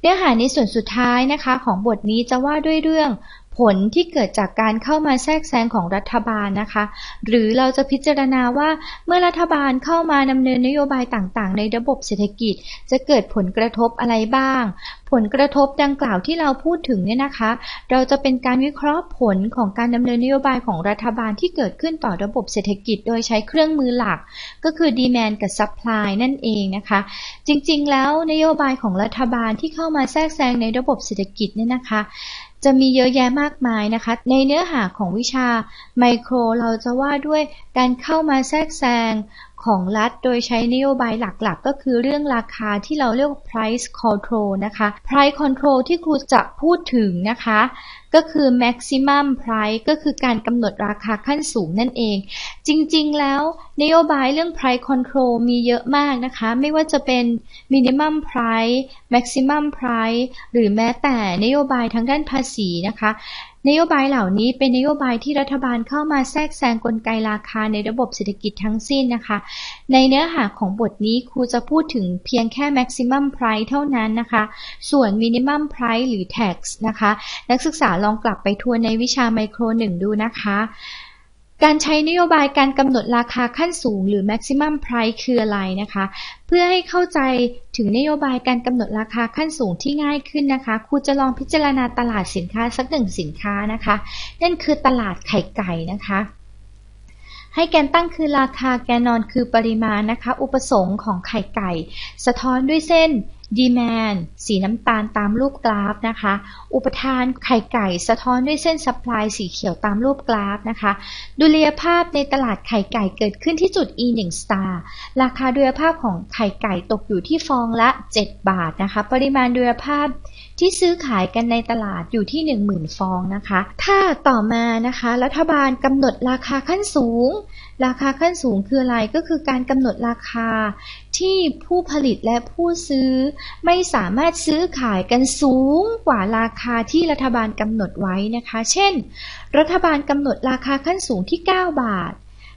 เนื้อหาในส่วนสุดท้ายนะคะของบทนี้จะว่าด้วยเรื่อง ผลที่เกิดจากการเข้ามาแทรกแซงของรัฐบาลนะคะ หรือเราจะพิจารณาว่าเมื่อรัฐบาลเข้ามาดำเนินนโยบายต่างๆ ในระบบเศรษฐกิจ จะเกิดผลกระทบอะไรบ้าง ผลกระทบดังกล่าวที่เราพูดถึงเนี่ยนะคะ เราจะเป็นการวิเคราะห์ผลของการดำเนินนโยบายของรัฐบาลที่เกิดขึ้นต่อระบบเศรษฐกิจ โดยใช้เครื่องมือหลัก ก็คือ demand กับ supply นั่นเองนะคะ จริงๆ แล้วนโยบายของรัฐบาลที่เข้ามาแทรกแซงในระบบเศรษฐกิจเนี่ยนะคะ จะมีเยอะแยะมากมายนะคะ ในเนื้อหาของวิชาไมโครเราจะว่าด้วยการเข้ามาแทรกแซง ของรัฐ โดยใช้นโยบายหลักๆ ก็คือเรื่องราคาที่เราเรียก price control นะคะ price control ที่ครูจะพูดถึงนะคะ ก็คือ maximum price ก็คือการกำหนดราคาขั้นสูงนั่นเอง จริงๆ แล้วนโยบายเรื่อง price control มีเยอะมากนะคะ ไม่ว่าจะเป็น minimum price maximum price หรือแม้แต่นโยบายทางด้านภาษีนะคะ นโยบายเหล่านี้เป็นนโยบายที่รัฐบาลเข้ามาแทรกแซงกลไกราคาในระบบเศรษฐกิจทั้งสิ้นนะคะ ในเนื้อหาของบทนี้ครูจะพูดถึงเพียงแค่ maximum price เท่านั้นนะคะ ส่วน minimum price หรือ tax นะคะ นักศึกษาลองกลับไปทวนในวิชาไมโครหนึ่งดูนะคะ การใช้นโยบายการกำหนดราคาขั้นสูง หรือ maximum price คืออะไรนะคะ เพื่อให้เข้าใจถึงนโยบายการกำหนดราคาขั้นสูงที่ง่ายขึ้นนะคะครูจะลองพิจารณาตลาดสินค้าสักหนึ่งสินค้านะคะ นั่นคือตลาดไข่ไก่นะคะให้แกนตั้งคือราคาแกนนอนคือปริมาณนะคะ อุปสงค์ของไข่ไก่ สะท้อนด้วยเส้น demand สีน้ำตาลตามรูปกราฟนะคะ อุปทานไข่ไก่สะท้อนด้วยเส้น supply สีเขียวตามรูปกราฟนะคะ ดุลยภาพในตลาดไข่ไก่เกิดขึ้นที่จุด e 1 star ราคาดุลยภาพของไข่ไก่ตกอยู่ที่ฟองละ 7 บาทนะคะ ปริมาณดุลยภาพที่ซื้อขายกันในตลาดอยู่ที่ 10,000 ฟองนะคะ ถ้าต่อมานะคะ รัฐบาลกำหนดราคาขั้นสูง ราคาขั้นสูงคืออะไรก็คือการกำหนดราคาที่ผู้ผลิตและผู้ซื้อ ไม่สามารถซื้อขายกันสูงกว่าราคาที่รัฐบาลกำหนดไว้นะคะ เช่น รัฐบาลกำหนดราคาขั้นสูงที่ 9 บาท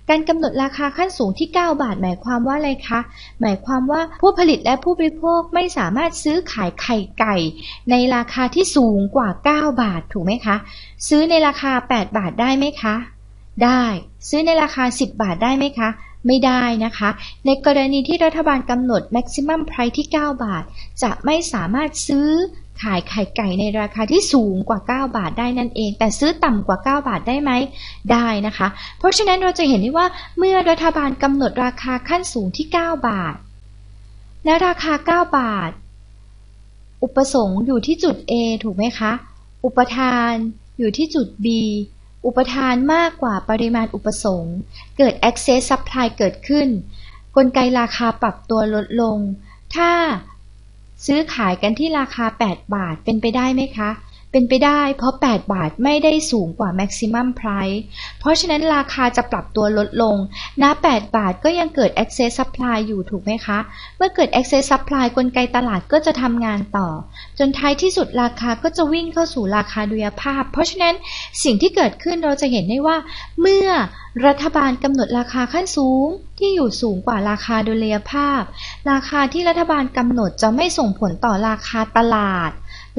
การกำหนดราคาขั้นสูงที่ 9 บาท หมายความว่าอะไรคะ หมายความว่าผู้ผลิตและผู้บริโภคไม่สามารถซื้อขายไข่ไก่ ในราคาที่สูงกว่า 9 บาท ถูกไหมคะ ซื้อในราคา 8 บาทได้ไหมคะ ได้ ซื้อในราคา 10 บาทได้ไหมคะ ไม่ได้นะคะ ในกรณีที่รัฐบาลกำหนด maximum price ที่ 9 บาท จะไม่สามารถซื้อขายไข่ไก่ในราคาที่สูงกว่า 9 บาทได้นั่นเอง แต่ซื้อต่ำกว่า 9 บาทได้ไหม ได้นะคะ เพราะฉะนั้นเราจะเห็นได้ว่าเมื่อรัฐบาลกำหนดราคาขั้นสูงที่ 9 บาท และราคา 9 บาท อุปสงค์อยู่ที่จุด A ถูกไหมคะ อุปทานอยู่ที่จุด B อุปทานมากกว่าปริมาณอุปสงค์ เกิด excess supply เกิดขึ้น กลไกราคาปรับตัวลดลง ถ้าซื้อขายกันที่ราคา 8 บาทเป็นไปได้ไหมคะ เป็นไปได้เพราะ 8 บาทไม่ได้สูงกว่า maximum price เพราะฉะนั้นราคาจะปรับตัวลดลงณ8บาทก็ยังเกิด excess supply อยู่ถูกไหมคะ เมื่อเกิด excess supply กลไกตลาดก็จะทำงานต่อ จนท้ายที่สุดราคาก็จะวิ่งเข้าสู่ราคาดุลยภาพ เพราะฉะนั้นสิ่งที่เกิดขึ้นเราจะเห็นได้ว่าเมื่อ รัฐบาลกำหนดราคาขั้นสูงที่อยู่สูงกว่าราคาดุลยภาพ ราคาที่รัฐบาลกำหนดจะไม่ส่งผลต่อราคาตลาด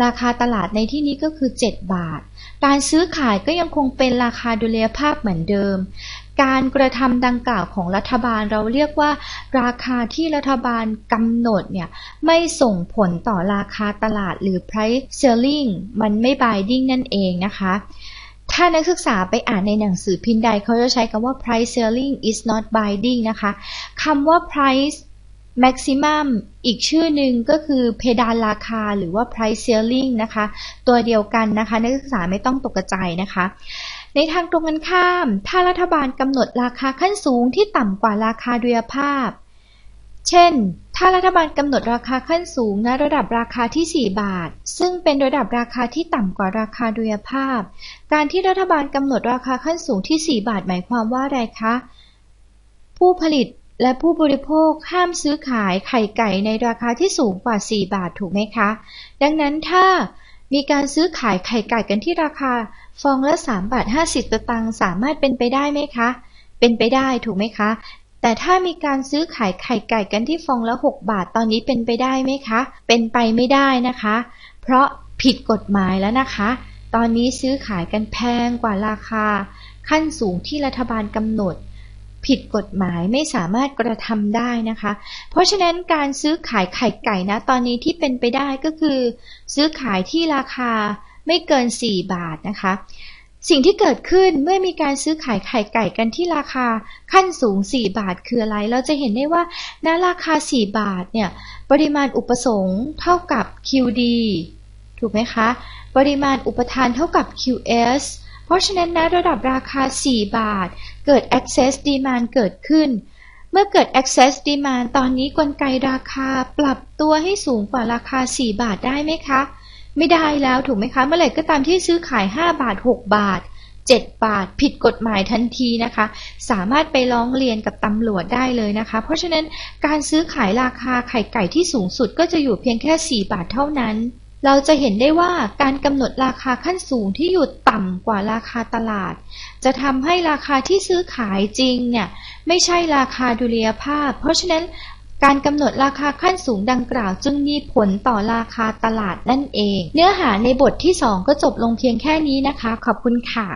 ราคาตลาดในที่นี้ก็คือ 7 บาท การซื้อขายก็ยังคงเป็นราคาดุลยภาพเหมือนเดิม การกระทำดังกล่าวของรัฐบาลเราเรียกว่า ราคาที่รัฐบาลกำหนดเนี่ยไม่ส่งผลต่อราคาตลาดหรือ price selling มันไม่ binding นั่นเองนะคะ ถ้านักศึกษาไปอ่านในหนังสือพิมพ์ใดเขาจะใช้คำว่า price selling is not binding นะคะคำว่า price maximum อีกชื่อหนึ่งก็คือเพดานราคาหรือว่า price ceiling นะคะ ตัวเดียวกันนะคะ นักศึกษาไม่ต้องตกใจนะคะ ในทางตรงกันข้าม ถ้ารัฐบาลกำหนดราคาขั้นสูงที่ต่ำกว่าราคาดุลยภาพ เช่น ถ้ารัฐบาลกำหนดราคาขั้นสูงณระดับราคาที่ 4 บาท ซึ่งเป็นระดับราคาที่ต่ำกว่าราคาดุลยภาพ การที่รัฐบาลกำหนดราคาขั้นสูงที่ 4 บาทหมายความว่าอะไรคะ ผู้ผลิตและผู้บริโภคห้ามซื้อขายไข่ไก่ในราคาที่สูงกว่า 4 บาทถูกไหมคะ ดังนั้นถ้ามีการซื้อขายไข่ไก่กันที่ราคา ฟองละ3บาท50ตตังค์สามารถเป็นไปได้ไหมคะ เป็นไปได้ถูกไหมคะ แต่ถ้ามีการซื้อขายไข่ไก่กันที่ฟองละ 6 บาทตอนนี้เป็นไปได้ไหมคะ เป็นไปไม่ได้นะคะ เพราะผิดกฎหมายแล้วนะคะ ตอนนี้ซื้อขายกันแพงกว่าราคา ขั้นสูงที่รัฐบาลกำหนด ผิดกฎหมายไม่สามารถกระทำได้นะคะ เพราะฉะนั้นการซื้อขายไข่ไก่นะ ตอนนี้ที่เป็นไปได้ก็คือ ซื้อขายที่ราคาไม่เกิน 4 บาทนะคะสิ่งที่เกิดขึ้นเมื่อมีการซื้อขายไข่ไก่กันที่ราคาขั้นสูง 4 บาทคืออะไร เราจะเห็นได้ว่าณราคา 4 บาทเนี่ย ปริมาณอุปสงค์เท่ากับ QD ถูกไหมคะ ปริมาณอุปทานเท่ากับ QS เพราะฉะนั้นณระดับราคา 4 บาท เกิด access demand เกิดขึ้น เมื่อเกิด access demand ตอนนี้กลไกราคาปรับตัวให้สูงกว่าราคา 4 บาทได้ไหมคะ ไม่ได้แล้วถูกไหมคะ เมื่อไหร่ก็ตามที่ซื้อขาย 5 บาท 6 บาท 7 บาท ผิดกฎหมายทันทีนะคะ สามารถไปร้องเรียนกับตำรวจได้เลยนะคะ เพราะฉะนั้นการซื้อขายราคาไข่ไก่ที่สูงสุดก็จะอยู่เพียงแค่ 4 บาทเท่านั้น เราจะเห็นได้ว่าการกำหนดราคาขั้นสูงที่อยู่ต่ำกว่าราคาตลาด จะทำให้ราคาที่ซื้อขายจริงเนี่ยไม่ใช่ราคาดุลยภาพ เพราะฉะนั้นการกำหนดราคาขั้นสูงดังกล่าว จึงมีผลต่อราคาตลาดนั่นเอง เนื้อหาในบทที่ 2 ก็จบลงเพียงแค่นี้นะคะ ขอบคุณค่ะ